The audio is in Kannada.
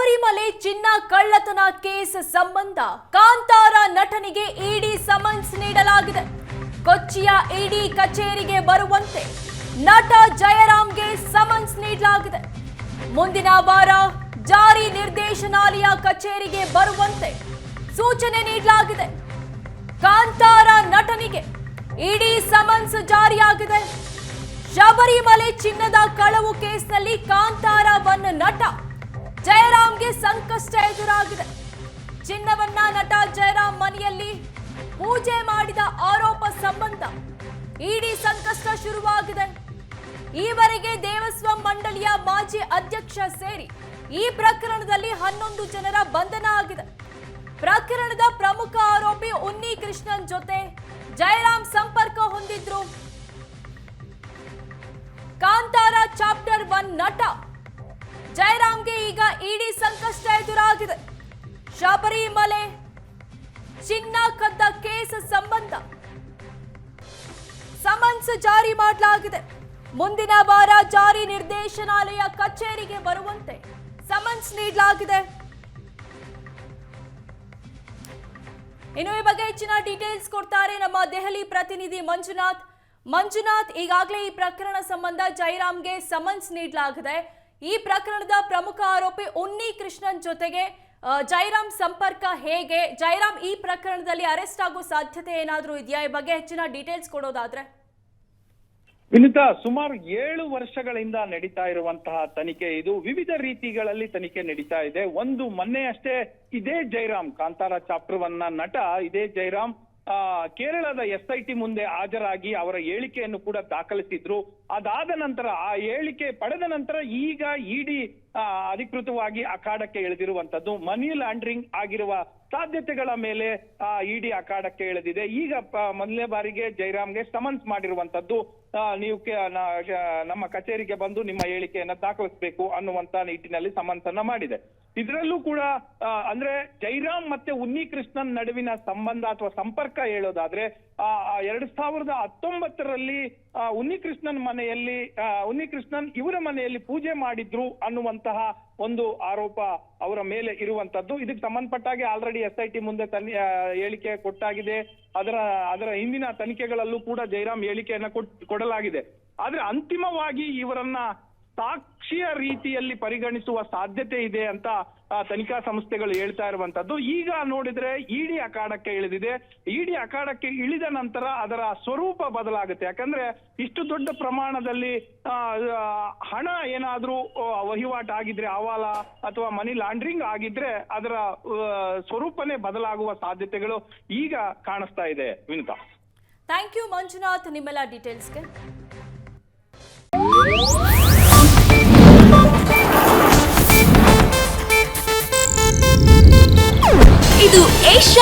ಶಬರಿಮಲೆ ಚಿನ್ನ ಕಳ್ಳತನ ಕೇಸ್ ಸಂಬಂಧ ಕಾಂತಾರ ನಟನಿಗೆ ಇಡಿ ಸಮನ್ಸ್ ನೀಡಲಾಗಿದೆ. ಕೊಚ್ಚಿಯ ಇಡಿ ಕಚೇರಿಗೆ ಬರುವಂತೆ ನಟ ಜಯರಾಮ್ಗೆ ಸಮನ್ಸ್ ನೀಡಲಾಗಿದೆ. ಮುಂದಿನ ವಾರ ಜಾರಿ ನಿರ್ದೇಶನಾಲಯ ಕಚೇರಿಗೆ ಬರುವಂತೆ ಸೂಚನೆ ನೀಡಲಾಗಿದೆ. ಕಾಂತಾರ ನಟನಿಗೆ ಇಡಿ ಸಮನ್ಸ್ ಜಾರಿಯಾಗಿದೆ. ಶಬರಿಮಲೆ ಚಿನ್ನದ ಕಳವು ಕೇಸ್ನಲ್ಲಿ ಕಾಂತಾರ ಬನ್ ನಟ ಜಯರಾಮ್ಗೆ ಸಂಕಷ್ಟ ಎದುರಾಗಿದೆ. ಚಿನ್ನವನ್ನ ನಟ ಜಯರಾಮ್ ಮನೆಯಲ್ಲಿ ಪೂಜೆ ಮಾಡಿದ ಆರೋಪ ಸಂಬಂಧ ಇಡಿ ಸಂಕಷ್ಟ ಶುರುವಾಗಿದೆ. ಈವರೆಗೆ ದೇವಸ್ವ ಮಂಡಳಿಯ ಮಾಜಿ ಅಧ್ಯಕ್ಷ ಸೇರಿ ಈ ಪ್ರಕರಣದಲ್ಲಿ ಹನ್ನೊಂದು ಜನರ ಬಂಧನ ಆಗಿದೆ. ಪ್ರಕರಣದ ಪ್ರಮುಖ ಆರೋಪಿ ಉನ್ನಿ ಕೃಷ್ಣನ್ ಜೊತೆ ಜಯರಾಮ್ ಸಂಪರ್ಕ ಹೊಂದಿದ್ರು. ಕಾಂತಾರ ಚಾಪ್ಟರ್ ಒನ್ ನಟ ಜಯರಾಮ್ಗೆ ಈಗ ಇಡಿ ಎದುರಾಗಿದೆ ಶಬರಿಮಲೆ ಚಿನ್ನ ಕದ್ದ ಕೇಸ್ ಸಂಬಂಧ. ಸಮನ್ಸ್ ಜಾರಿ ಮಾಡಲಾಗಿದೆ. ಮುಂದಿನ ವಾರ ಜಾರಿ ನಿರ್ದೇಶನಾಲಯ ಕಚೇರಿಗೆ ಬರುವಂತೆ ಸಮನ್ಸ್ ನೀಡಲಾಗಿದೆ. ಇನ್ನು ಈ ಬಗ್ಗೆ ಹೆಚ್ಚಿನ ಡೀಟೇಲ್ಸ್ ಕೊಡ್ತಾರೆ ನಮ್ಮ ದೆಹಲಿ ಪ್ರತಿನಿಧಿ ಮಂಜುನಾಥ್. ಮಂಜುನಾಥ್ ಈಗಾಗಲೇ ಈ ಪ್ರಕರಣ ಸಂಬಂಧ ಜೈರಾಮ್ಗೆ ಸಮನ್ಸ್ ನೀಡಲಾಗಿದೆ. ಈ ಪ್ರಕರಣದ ಪ್ರಮುಖ ಆರೋಪಿ ಉನ್ನಿ ಕೃಷ್ಣನ್ ಜೊತೆಗೆ ಜೈರಾಮ್ ಸಂಪರ್ಕ ಹೇಗೆ, ಜೈರಾಮ್ ಈ ಪ್ರಕರಣದಲ್ಲಿ ಅರೆಸ್ಟ್ ಆಗೋ ಸಾಧ್ಯತೆ ಏನಾದರೂ ಇದೆಯಾ? ಈ ಬಗ್ಗೆ ಹೆಚ್ಚಿನ ಡೀಟೇಲ್ಸ್ ಕೊಡೋದಾದ್ರೆ. ವಿನಿತಾ, ಸುಮಾರು ಏಳು ವರ್ಷಗಳಿಂದ ನಡೀತಾ ಇರುವಂತಹ ತನಿಖೆ ಇದು. ವಿವಿಧ ರೀತಿಗಳಲ್ಲಿ ತನಿಖೆ ನಡೀತಾ ಇದೆ. ಒಂದು ಮೊನ್ನೆ ಅಷ್ಟೇ ಇದೇ ಜೈರಾಮ್, ಕಾಂತಾರ ಚಾಪ್ಟರ್ ವನ್ನ ನಟ ಇದೇ ಜೈರಾಮ್ ಕೇರಳದ ಎಸ್ ಐ ಟಿ ಮುಂದೆ ಹಾಜರಾಗಿ ಅವರ ಹೇಳಿಕೆಯನ್ನು ಕೂಡ ದಾಖಲಿಸಿದ್ರು. ಅದಾದ ನಂತರ ಆ ಹೇಳಿಕೆ ಪಡೆದ ನಂತರ ಈಗ ಇಡಿ ಅಧಿಕೃತವಾಗಿ ಅಖಾಡಕ್ಕೆ ಎಳೆದಿರುವಂತದ್ದು ಮನಿ ಲಾಂಡ್ರಿಂಗ್ ಆಗಿರುವ ಸಾಧ್ಯತೆಗಳ ಮೇಲೆ ಇಡಿ ಅಖಾಡಕ್ಕೆ ಎಳೆದಿದೆ. ಈಗ ಮೊದಲನೇ ಬಾರಿಗೆ ಜೈರಾಮ್ಗೆ ಸಮನ್ಸ್ ಮಾಡಿರುವಂತದ್ದು ನೀವು ನಮ್ಮ ಕಚೇರಿಗೆ ಬಂದು ನಿಮ್ಮ ಹೇಳಿಕೆಯನ್ನ ದಾಖಲಿಸಬೇಕು ಅನ್ನುವಂತ ನಿಟ್ಟಿನಲ್ಲಿ ಸಮನ್ಸ್ ಅನ್ನ ಮಾಡಿದೆ. ಇದರಲ್ಲೂ ಕೂಡ ಅಂದ್ರೆ ಜೈರಾಮ್ ಮತ್ತೆ ಉನ್ನಿ ಕೃಷ್ಣನ್ ನಡುವಿನ ಸಂಬಂಧ ಅಥವಾ ಸಂಪರ್ಕ ಹೇಳೋದಾದ್ರೆ ಆ, ಎರಡ್ ಸಾವಿರದ ಹತ್ತೊಂಬತ್ತರಲ್ಲಿ ಉನ್ನಿಕೃಷ್ಣನ್ ಉನ್ನಿ ಕೃಷ್ಣನ್ ಮನೆಯಲ್ಲಿ ಉನ್ನಿಕೃಷ್ಣನ್ ಉನ್ನಿ ಕೃಷ್ಣನ್ ಇವರ ಮನೆಯಲ್ಲಿ ಪೂಜೆ ಮಾಡಿದ್ರು ಅನ್ನುವಂತಹ ಒಂದು ಆರೋಪ ಅವರ ಮೇಲೆ ಇರುವಂತದ್ದು. ಇದಕ್ಕೆ ಸಂಬಂಧಪಟ್ಟಾಗೆ ಆಲ್ರೆಡಿ ಎಸ್ ಐ ಮುಂದೆ ತನಿ ಹೇಳಿಕೆ ಕೊಟ್ಟಾಗಿದೆ. ಅದರ ಅದರ ಹಿಂದಿನ ತನಿಖೆಗಳಲ್ಲೂ ಕೂಡ ಜೈರಾಮ್ ಹೇಳಿಕೆಯನ್ನ ಕೊಡಲಾಗಿದೆ. ಆದ್ರೆ ಅಂತಿಮವಾಗಿ ಇವರನ್ನ ಸಾಕ್ಷಿಯ ರೀತಿಯಲ್ಲಿ ಪರಿಗಣಿಸುವ ಸಾಧ್ಯತೆ ಇದೆ ಅಂತ ತನಿಖಾ ಸಂಸ್ಥೆಗಳು ಹೇಳ್ತಾ ಇರುವಂತದ್ದು. ಈಗ ನೋಡಿದ್ರೆ ಇಡಿ ಅಖಾಡಕ್ಕೆ ಇಳಿದಿದೆ. ಇಡಿ ಅಖಾಡಕ್ಕೆ ಇಳಿದ ನಂತರ ಅದರ ಸ್ವರೂಪ ಬದಲಾಗುತ್ತೆ. ಯಾಕಂದ್ರೆ ಇಷ್ಟು ದೊಡ್ಡ ಪ್ರಮಾಣದಲ್ಲಿ ಹಣ ಏನಾದ್ರೂ ವಹಿವಾಟು ಆಗಿದ್ರೆ ಅವಾಲ ಅಥವಾ ಮನಿ ಲಾಂಡ್ರಿಂಗ್ ಆಗಿದ್ರೆ ಅದರ ಸ್ವರೂಪನೇ ಬದಲಾಗುವ ಸಾಧ್ಯತೆಗಳು ಈಗ ಕಾಣಿಸ್ತಾ ಇದೆ. ವಿನಿತಾ. Thank you Manjunath. ನಿಮ್ಮೆಲ್ಲ ಡೀಟೇಲ್ಸ್ಗೆ